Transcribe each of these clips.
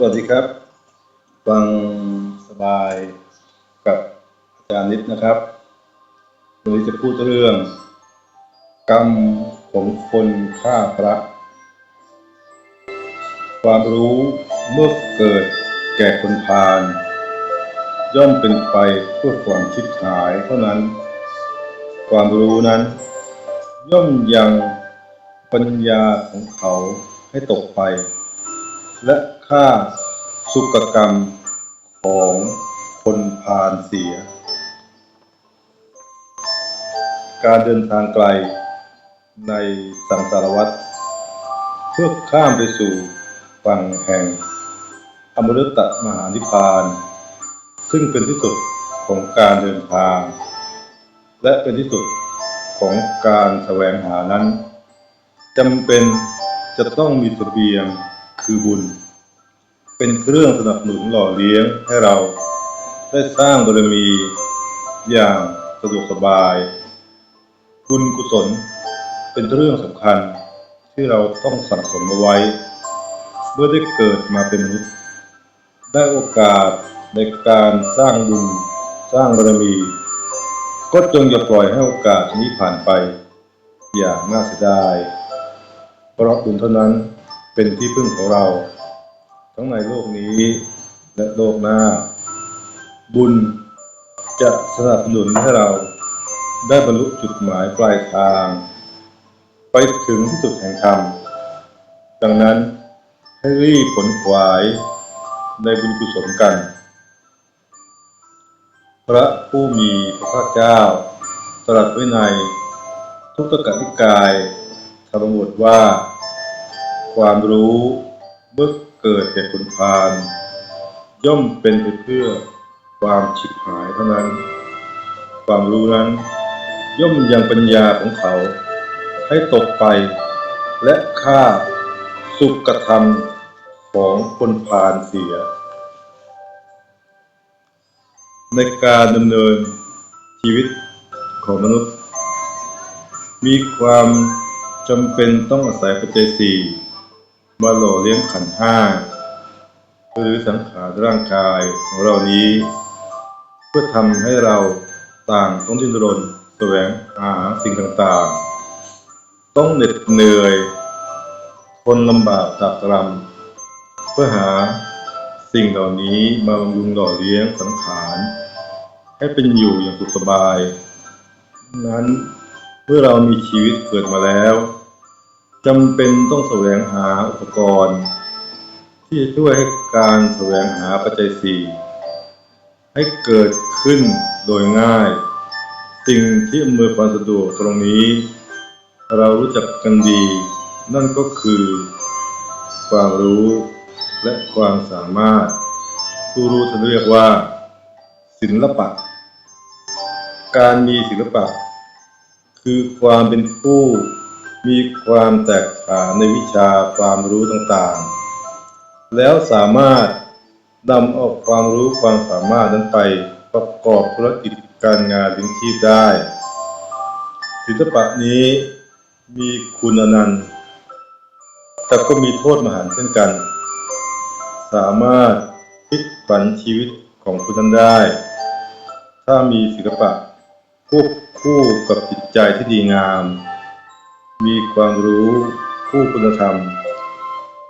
สวัสดีครับ ฟังสบายกับอาจารย์นิดนะครับ วันนี้จะพูดเรื่อง กรรมของคนฆ่าพระ ความรู้เมื่อเกิดแก่คนพาลย่อมเป็นไปเพื่อความชิบหายเท่านั้น ความรู้นั้น ย่อมยังปัญญาของเขาให้ตกไป และ ค่าสุกกรรมของคนพาลเสีย การเดินทางไกลในสังสารวัฏเพื่อข้ามไปสู่ฝั่งแห่งอมฤตมหานิพพาน ซึ่งเป็นที่สุดของการเดินทาง และเป็นที่สุดของการแสวงหานั้นจำเป็นจะต้องมีเสบียงคือบุญ เป็นเครื่องสนับสนุนหล่อเลี้ยงให้เรา ได้สร้างบารมีอย่างสะดวกสบาย บุญกุศลเป็นเรื่องสำคัญที่เราต้องสั่งสมเอาไว้ เมื่อได้เกิดมาเป็นมนุษย์ ได้โอกาสในการสร้างบุญสร้างบารมี ก็จงอย่าปล่อยให้โอกาสนี้ผ่านไป อย่างน่าเสียดายเพราะบุญเท่านั้นเป็นที่พึ่งของเรา ทั้งในโลกนี้ และโลกหน้า บุญจะสนับสนุนให้เราได้บรรลุจุดหมายปลายทาง ไปถึงที่สุดแห่งธรรม ดังนั้นให้รีบผลขวายในบุญกุศลกัน พระผู้มีพระภาคเจ้า ตรัสไว้ในทุกตกนิกายธรรมบทว่า ความรู้เมื่อ เกิดแก่คนพาลย่อมเป็นไปเพื่อความฉิบหายเท่านั้น ความรู้นั้น ย่อมยังปัญญาของเขา ให้ตกไป และฆ่าสุกธรรมของคนพาลเสีย ในการดำเนินชีวิตของมนุษย์ มีความจำเป็นต้องอาศัยปัจจัยสี่ มาหล่อเลี้ยงขันห้าหรือสังขารร่างกายของเรานี้ เพื่อทำให้เราต่างต้องดิ้นรนแสวงหาสิ่งต่างๆ ต้องเหน็ดเหนื่อยทนลำบากตากตรำเพื่อหาสิ่งเหล่านี้มาบำรุงหล่อเลี้ยงสังขารให้เป็นอยู่อย่างสุขสบาย นั้นเมื่อเรามีชีวิตเกิดมาแล้ว จำเป็นต้องแสวงหาอุปกรณ์ ที่จะช่วยให้การแสวงหาปัจจัยสี่ให้เกิดขึ้นโดยง่าย สิ่งที่อำนวยความสะดวกตรงนี้ เรารู้จักกันดี นั่นก็คือ ความรู้และความสามารถผู้รู้จะเรียกว่า ศิลปะ การมีศิลปะ คือความเป็นผู้ มีความแตกฉานในวิชาความรู้ต่างๆ แล้วสามารถนำเอาความรู้ความสามารถนั้นไปประกอบธุรกิจการงานเลี้ยงชีพได้ ศิลปะนี้มีคุณอนันต์แต่ก็มีโทษมหันต์เช่นกัน สามารถพลิกผันชีวิตของคุณนั้นได้ ถ้ามีศิลปะควบคู่กับจิตใจที่ดีงาม มีความรู้คู่คุณธรรม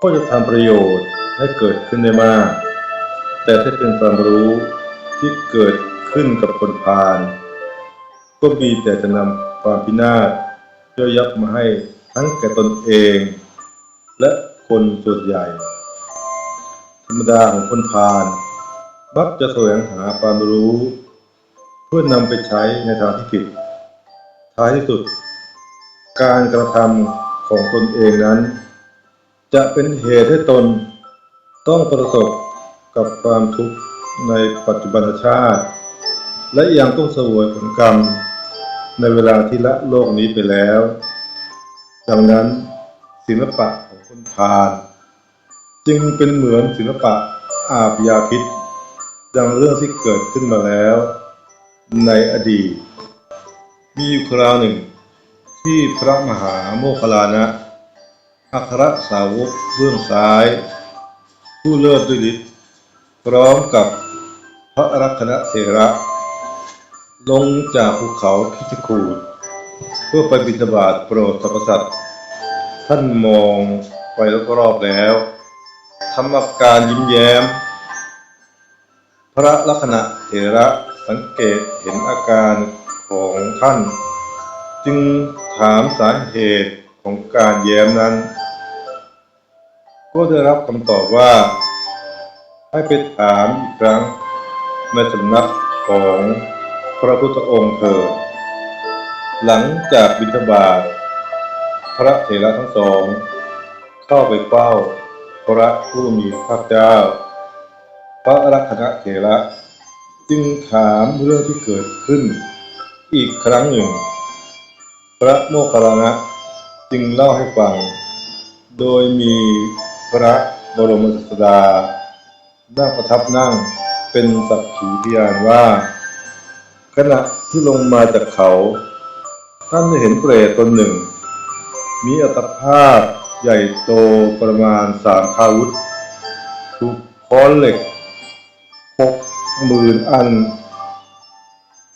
ก็จะทำประโยชน์ให้เกิดขึ้นได้มาก แต่ถ้าเป็นความรู้ที่เกิดขึ้นกับคนพาลก็มีแต่จะนำความพินาศย่อยยับมาให้ทั้งแก่ตนเอง และคนส่วนใหญ่ ธรรมดาของคนพาลมักจะแสวงหาความรู้ เพื่อนำไปใช้ในทางที่ผิดท้ายที่สุด การกระทำของตนเองนั้น จะเป็นเหตุให้ตนต้องประสบกับความทุกข์ในปัจจุบันชาติ และยังต้องเสวยผลกรรม ในเวลาที่ละโลกนี้ไปแล้ว ดังนั้นศิลปะของคนพาลจึงเป็นเหมือนศิลปะอาบยาพิษ ดังเรื่องที่เกิดขึ้นมาแล้ว ในอดีต มีอยู่คราวหนึ่ง ที่พระมหาโมคคัลลานะอัครสาวกเบื้องซ้าย ผู้เลิศด้วยฤทธิ์พร้อมกับพระรักนเถระ ลงจากภูเขาคิชคูดเพื่อไปบิณฑบาตโปรดสรรพสัตว์ท่านมองไปรอบๆแล้วทำอาการยิ้มแย้ม พระลักษณะเถระสังเกตเห็นอาการของท่าน จึงถามสาเหตุของการแย้มนั้น ก็ได้รับคำตอบว่า ให้ไปถามอีกครั้งในสำนักของพระพุทธองค์เถิดหลังจากบิณฑบาตพระเถระทั้งสอง เข้าไปเฝ้าพระผู้มีพระเจ้า พระรัตนเถระจึงถามเรื่องที่เกิดขึ้นอีกครั้งหนึ่ง พระโมคคัลลานะจึงเล่าให้ฟัง โดยมีพระบรมศาสดานั่งประทับนั่งเป็นสักขีพยานว่า ขณะที่ลงมาจากเขา ท่านได้เห็นเปรตตนหนึ่ง มีอัตภาพใหญ่โตประมาณสามคาวุธถูกค้อนเหล็กหกหมื่นอัน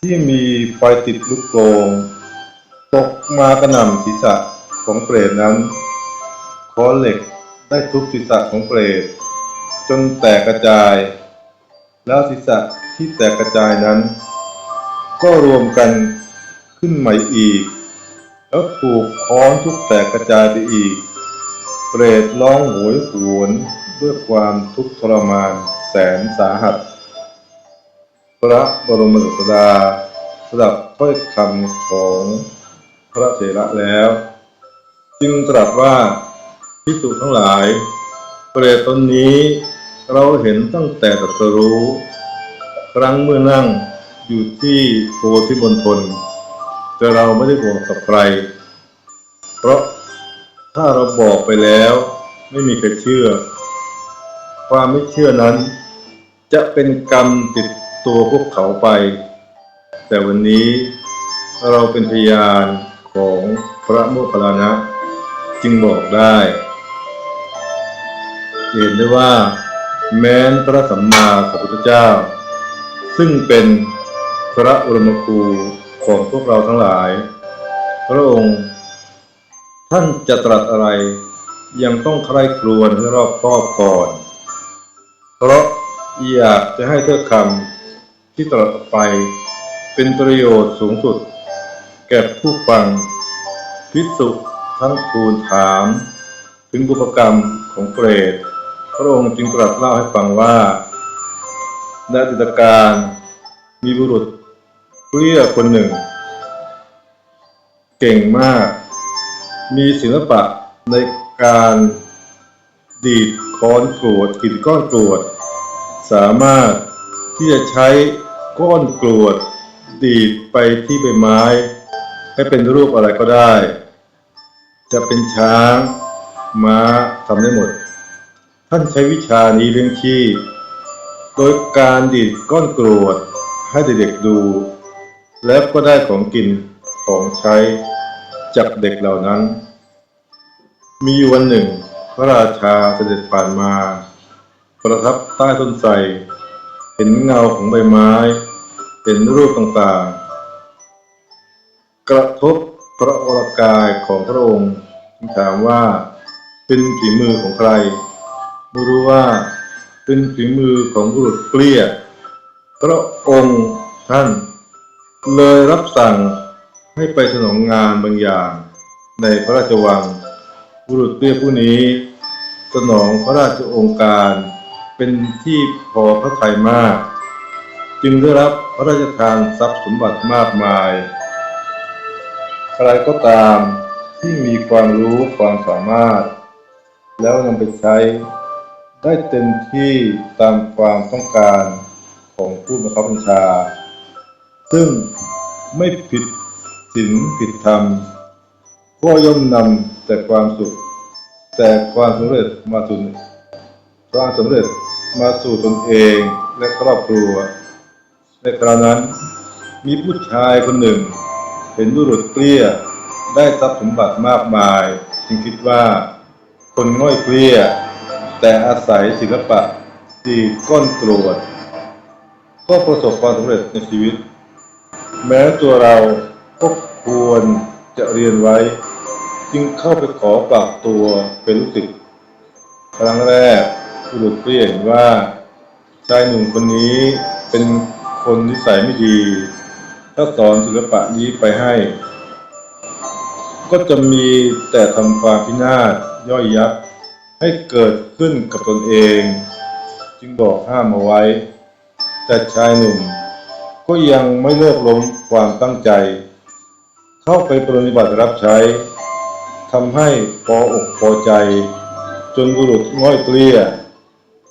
ที่มีไฟติดลูกโป่ง ตกมากระหน่ำศีรษะของเปรตนั้นค้อนเหล็กได้ทุบศีรษะของเปรตจนแตกกระจาย แล้วศีรษะที่แตกกระจายนั้น ก็รวมกันขึ้นใหม่อีก แล้วถูกค้อนทุบแตกกระจายไปอีก เปรตร้องโหยหวนด้วยความทุกข์ทรมานแสนสาหัส พระบรมศาสดาสดับถ้อยคำของ พระเถระแล้ว จึงตรัสว่าพิสุทั้งหลาย เปรตตนนี้เราเห็นตั้งแต่ตรัสรู้ ครั้งเมื่อนั่งอยู่ที่โพธิมณฑลแต่เราไม่ได้บอกกับใคร เพราะถ้าเราบอกไปแล้ว ไม่มีใครเชื่อ ความไม่เชื่อนั้น จะเป็นกรรมติดตัวพวกเขาไป แต่วันนี้เราเป็นพยาน ของพระโมคคัลลานะ จึงบอกได้ เห็นได้ว่า แม้นพระสัมมาสัมพุทธเจ้า ซึ่งเป็นพระอุรมครูของพวกเราทั้งหลาย พระองค์ ท่านจะตรัสอะไร ยังต้องใคร่ครวญให้รอบคอบก่อน เพราะอยากจะให้ถ้อยคำที่ตรัสไปเป็นประโยชน์สูงสุด แก่ผู้ฟังพิสุทั้งทูลถาม ถึงบุพกรรมของเปรต พระองค์จึงตรัสเล่าให้ฟังว่าในอดีตการมีบุรุษเรี้ยคนหนึ่ง เก่งมาก มีศิลปะในการดีดค้อนกรวดกรีดก้อนกรวด สามารถที่จะใช้ก้อนกรวด ดีดไปที่ใบไม้ ให้เป็นรูปอะไรก็ได้ จะเป็นช้าง ม้าทำได้หมด ท่านใช้วิชานี้เลี้ยงชีพโดยการดีดก้อนกรวดให้เด็กๆดู แล้วก็ได้ของกินของใช้จากเด็กเหล่านั้น มีวันหนึ่ง พระราชาเสด็จผ่านมา ประทับใต้ต้นไทรเห็นเงาของใบไม้เห็นรูปต่างๆ กระทบพระวรกายของพระองค์ถามว่าเป็นฝีมือของใครไม่รู้ว่าเป็นฝีมือของบุรุษเกลี้ยพระองค์ท่านเลยรับสั่งให้ไปสนองงานบางอย่าง ในพระราชวัง บุรุษเกลี้ยผู้นี้ สนองพระราชองค์การเป็นที่พอพระทัยมาก จึงได้รับพระราชทานทรัพย์สมบัติมากมาย ใครก็ตามที่มีความรู้ความสามารถ แล้วนำไปใช้ ได้เต็มที่ตามความต้องการของผู้บังคับบัญชา ซึ่งไม่ผิดศีลผิดธรรม ก็ย่อมนำแต่ความสุข แต่ความสำเร็จมาสู่ความสำเร็จมาสู่ตนเองและครอบครัว ในคราวนั้นมีผู้ชายคนหนึ่ง เห็นบุรุษเกลี้ยได้ทรัพย์สมบัติมากมาย จึงคิดว่า คนง่อยเกลี้ย แต่อาศัยศิลปะดีก้อนกรวดก็ประสบความสำเร็จในชีวิต แม้ตัวเราก็ควรจะเรียนไว้ จึงเข้าไปขอฝากตัวเป็นลูกศิษย์ครั้งแรกบุรุษเปลี่ยนว่าชายหนุ่มคนนี้เป็นคนนิสัยไม่ดี ถ้าสอนศิลปะนี้ไปให้ ก็จะมีแต่ทำความพินาศย่อยยับให้เกิดขึ้นกับตนเอง จึงบอกห้ามเอาไว้ แต่ชายหนุ่ม ก็ยังไม่เลิกล้มความตั้งใจ เข้าไปปฏิบัติรับใช้ทำให้พออกพอใจ จนบุรุษง่อยเกลี้ย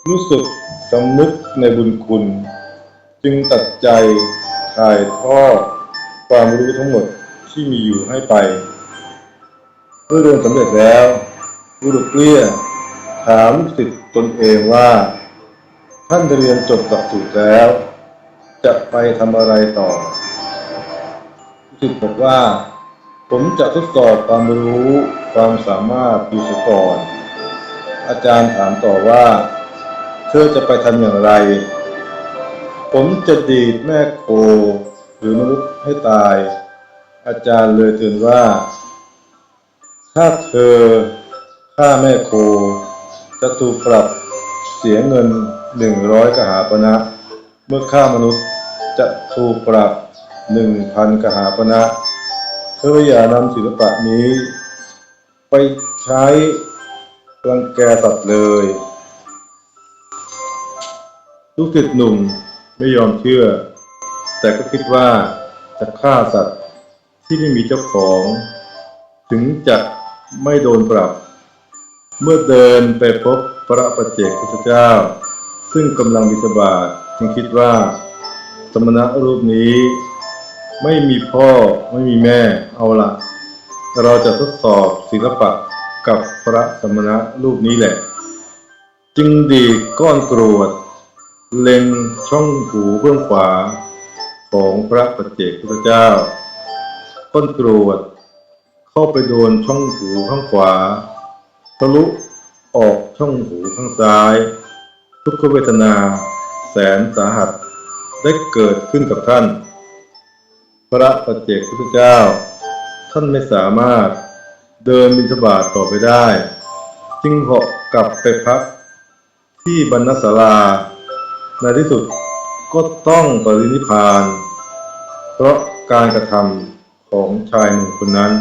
รู้สึกสำนึกในบุญคุณ จึงตัดใจ ถ่ายทอดความรู้ทั้งหมดที่มีอยู่ให้ไป เมื่อเรียนสำเร็จแล้วบุรุษเกลี้ยถามลูกศิษย์ตนเองว่า ท่านเรียนจบหลักสูตรแล้ว จะไปทำอะไรต่อลูกศิษย์บอกว่า ผมจะทดสอบความรู้ความสามารถดูสก่อนอาจารย์ถามต่อว่า เธอจะไปทำอย่างไร ผมจะดีดแม่โคหรือมนุษย์ให้ตาย อาจารย์เลยเตือนว่า ถ้าเธอฆ่าแม่โคจะถูกปรับเสียเงินหนึ่งร้อยกหาปณะนะเมื่อฆ่ามนุษย์จะถูกปรับหนึ่งพันกหาปณะนะเธออย่านำศิลปะนี้ ไปใช้รังแกสัตว์เลย ลูกศิษย์หนุ่ม ไม่ยอมเชื่อ แต่ก็คิดว่าจะฆ่าสัตว์ที่ไม่มีเจ้าของ ถึงจะไม่โดนปรับ เมื่อเดินไปพบพระปัจเจกพุทธเจ้า ซึ่งกำลังบิณฑบาตจึงคิดว่า สมณะรูปนี้ ไม่มีพ่อไม่มีแม่เอาละเราจะทดสอบศิลปะกับพระสมณะรูปนี้แหละ จึงดีก้อนกรวด เล็งช่องหูเบื้องขวาของพระปัจเจกพุทธเจ้าก้นกรวดเข้าไปโดนช่องหูข้างขวา ทะลุออกช่องหูข้างซ้าย ทุกขเวทนาแสนสาหัสได้เกิดขึ้นกับท่าน พระปัจเจกพุทธเจ้า ท่านไม่สามารถเดินบิณฑบาตต่อไปได้ จึงเหาะกลับไปพักที่บรรณศาลา ในที่สุดก็ต้องปรินิพาน เพราะการกระทำของชายหนุ่มคนนั้น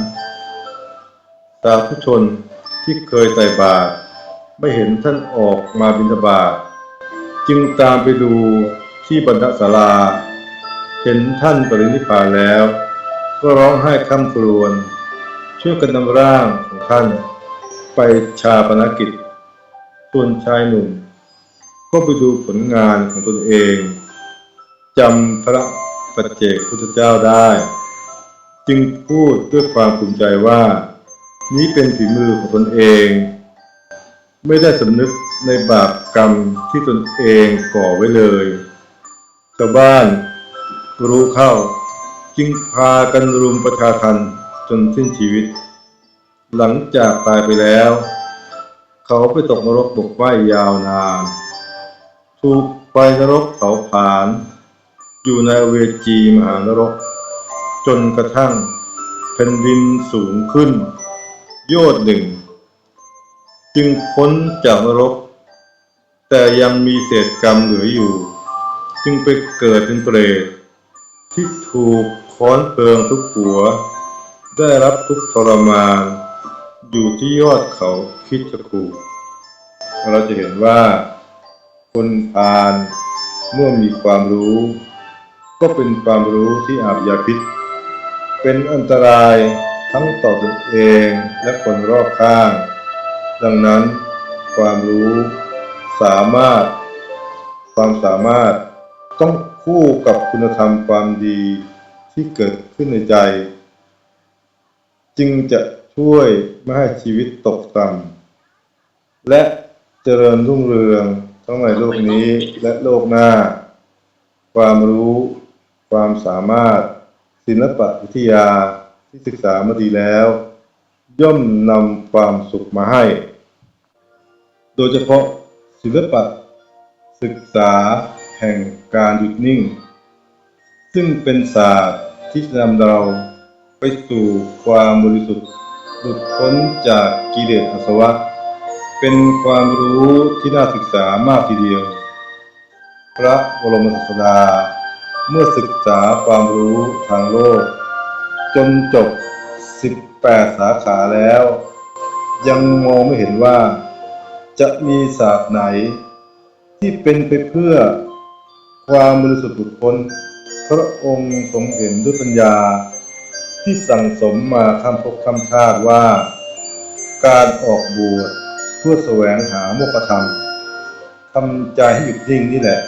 สาธุชนที่เคยใส่บาตรไม่เห็นท่านออกมาบิณฑบาตจึงตามไปดูที่บรรณศาลา เห็นท่านปรินิพพานแล้ว ก็ร้องไห้คร่ำครวญช่วยกันนำร่างของท่าน ไปชาปนกิจส่วนชายหนุ่ม ก็ไปดูผลงานของตนเองจำพระปัจเจกพุทธเจ้าได้ จึงพูดด้วยความภูมิใจว่า นี้เป็นฝีมือของตนเอง ไม่ได้สำนึกในบาปกรรมที่ตนเองก่อไว้เลยชาวบ้านรู้เข้าจึงพากันรุมประชาทันจนสิ้นชีวิต หลังจากตายไปแล้ว เขาไปตกนรกบกไหวยาวนาน ถูกไฟนรกเผาผลาญอยู่ในเวจีมหานรก จนกระทั่งแผ่นดินสูงขึ้น โยอดหนึ่ง จึงพ้นจากนรก แต่ยังมีเศษกรรมเหลืออยู่ จึงไปเกิดเป็นเปรตที่ถูกค้อนเพิงทุกหัว ได้รับทุกทรมาน อยู่ที่ยอดเขาคิดจคูเราจะเห็นว่า คนพาลเมื่อมีความรู้ ก็เป็นความรู้ที่อาบยาพิษ เป็นอันตรายทั้งต่อตนเองและคนรอบข้าง ดังนั้นความรู้สามารถ ความสามารถต้องคู่กับคุณธรรมความดีที่เกิดขึ้นในใจ จึงจะช่วยไม่ให้ชีวิตตกต่ำและเจริญรุ่งเรือง ทั้งในโลกนี้และโลกหน้า ความรู้ ความสามารถ ศิลปะวิทยาที่ศึกษามาดีแล้ว ย่อมนำความสุขมาให้ โดยเฉพาะศิลปะ ศึกษาแห่งการหยุดนิ่ง ซึ่งเป็นศาสตร์ที่นำเราไปสู่ความบริสุทธิ์หลุดพ้นจากกิเลสอาสวะ เป็นความรู้ที่น่าศึกษามากทีเดียว พระบรมศาสดา เมื่อศึกษาความรู้ทางโลก จนจบ 18 สาขาแล้ว ยังมองไม่เห็นว่า จะมีศาสตร์ไหน ที่เป็นไปเพื่อความบริสุทธิ์หลุดพ้น พระองค์ทรงเห็นด้วยปัญญา ที่สั่งสมมาข้ามภพข้ามชาติว่า การออกบวช พื่อแสวงหาโมกขธรรมทำใจให้หยุดนิ่งนี่แหละ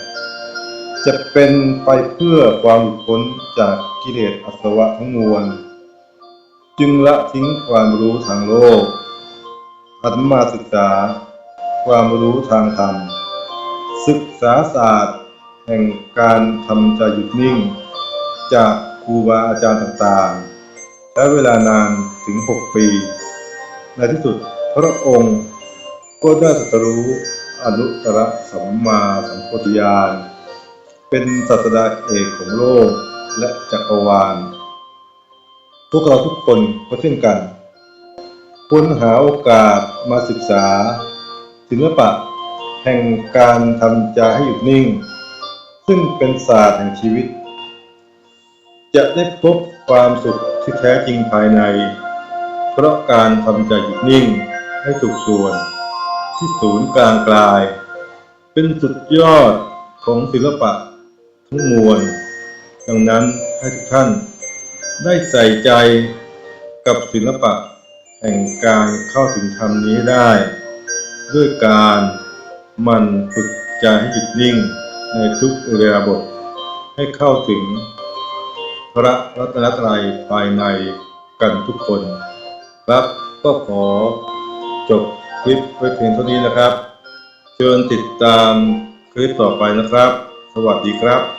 จะเป็นไปเพื่อความหลุดพ้นจากกิเลสอสวะทั้งมวล จึงละทิ้งความรู้ทางโลกหันมาศึกษา ความรู้ทางธรรม ศึกษาศาสตร์ แห่งการทำใจหยุดนิ่ง จากครูบาอาจารย์ต่างๆ ใช้เวลานานถึง 6 ปี ในที่สุดพระองค์ ก็ได้ตรัสรู้อนุตตรสัมมาสัมโพธิญาณเป็นศาสดาเอกของโลกและจักรวาล พวกเราทุกคนก็เช่นกันควรหาโอกาสมาศึกษา ศิลปะแห่งการทำใจให้หยุดนิ่ง ซึ่งเป็นศาสตร์แห่งชีวิต จะได้พบความสุขที่แท้จริงภายใน เพราะการทำใจหยุดนิ่งให้ถูกส่วน ที่ศูนย์กลางกลาย เป็นสุดยอดของศิลปะทั้งมวล ดังนั้นให้ทุกท่านได้ใส่ใจกับศิลปะแห่งการเข้าถึงธรรมนี้ได้ ด้วยการมันฝึกใจให้หยุดนิ่งในทุกอิริยบถให้เข้าถึงพระรัตนตรัยภายในกันทุกคน ครับก็ขอจบ คลิปไว้เพียงเท่านี้นะครับ เชิญติดตามคลิปต่อไปนะครับ สวัสดีครับ